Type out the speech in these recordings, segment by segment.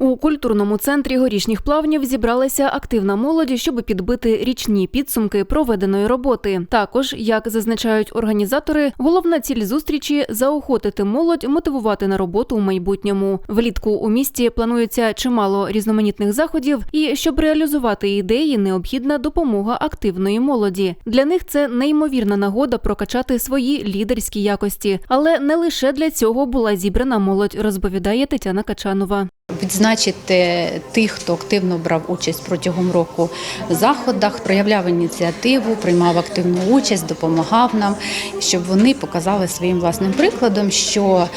У культурному центрі горішніх плавнів зібралася активна молодь, щоб підбити річні підсумки проведеної роботи. Також, як зазначають організатори, головна ціль зустрічі заохотити молодь, мотивувати на роботу у майбутньому. Влітку у місті планується чимало різноманітних заходів, і щоб реалізувати ідеї, необхідна допомога активної молоді. Для них це неймовірна нагода прокачати свої лідерські якості, але не лише для цього була зібрана молодь, розповідає Тетяна Качанова. Відзначити тих, хто активно брав участь протягом року в заходах, проявляв ініціативу, приймав активну участь, допомагав нам, щоб вони показали своїм власним прикладом, що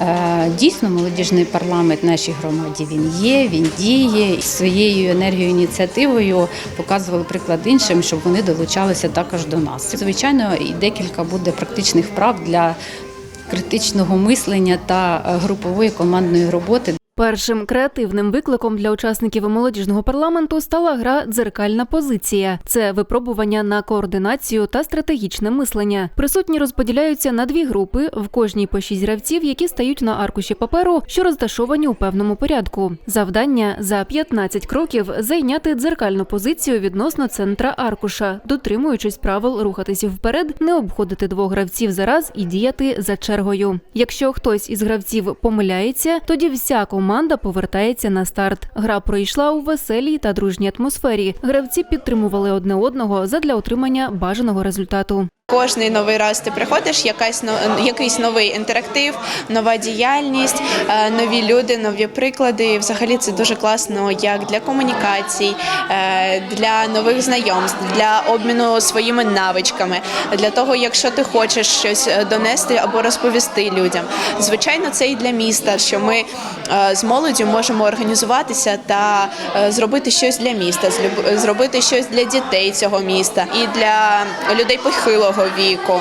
е, дійсно молодіжний парламент нашій громаді він є, він діє і своєю енергією, ініціативою показували приклад іншим, щоб вони долучалися також до нас. Звичайно, і декілька буде практичних вправ для критичного мислення та е, групової командної роботи. Першим креативним викликом для учасників молодіжного парламенту стала гра Дзеркальна позиція. Це випробування на координацію та стратегічне мислення. Присутні розподіляються на дві групи, в кожній по шість гравців, які стають на аркуші паперу, що розташовані у певному порядку. Завдання за 15 кроків зайняти дзеркальну позицію відносно центра аркуша, дотримуючись правил рухатися вперед, не обходити двох гравців за раз і діяти за чергою. Якщо хтось із гравців помиляється, тоді вся команда повертається на старт. Гра пройшла у веселій та дружній атмосфері. Гравці підтримували одне одного задля отримання бажаного результату. Кожний новий раз ти приходиш, якась якийсь новий інтерактив, нова діяльність, е, нові люди, нові приклади. І Взагалі це дуже класно як для комунікацій, е, для нових знайомств, для обміну своїми навичками, для того, якщо ти хочеш щось е, донести або розповісти людям. Звичайно, це і для міста, що ми з молоддю можемо організуватися та зробити щось для міста, зробити щось для дітей цього міста і для людей похилого віку.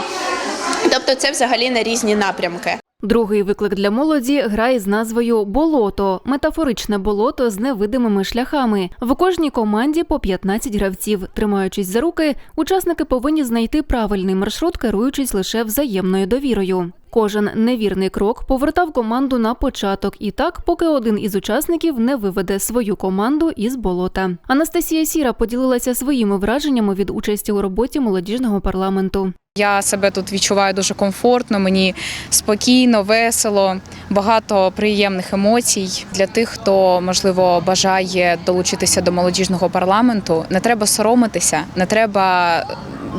Тобто це взагалі на різні напрямки. Другий виклик для молоді гра із назвою Болото метафоричне болото з невидимими шляхами. В кожній команді по 15 гравців. Тримаючись за руки, учасники повинні знайти правильний маршрут, керуючись лише взаємною довірою. Кожен невірний крок повертав команду на початок, і так, поки один із учасників не виведе свою команду із болота. Анастасія Сіра поділилася своїми враженнями від участі у роботі молодіжного парламенту. Я себе тут відчуваю дуже комфортно, мені спокійно, весело, багато приємних емоцій для тих, хто можливо бажає долучитися до молодіжного парламенту. Не треба соромитися, не треба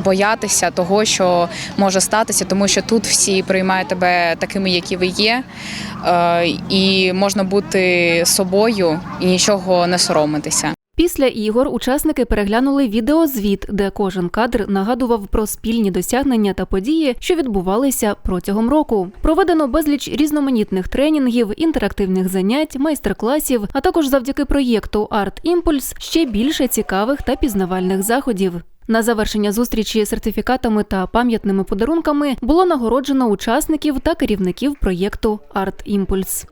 боятися того, що може статися, тому що тут всі приймають тебе такими, які ви є, е, і можна бути собою і нічого не соромитися. Після ігор учасники переглянули відеозвіт, де кожен кадр нагадував про спільні досягнення та події, що відбувалися протягом року. Проведено безліч різноманітних тренінгів, інтерактивних занять, майстер-класів, а також завдяки проєкту Арт Імпульс ще більше цікавих та пізнавальних заходів. На завершення зустрічі сертифікатами та пам'ятними подарунками було нагороджено учасників та керівників проєкту Арт Імпульс.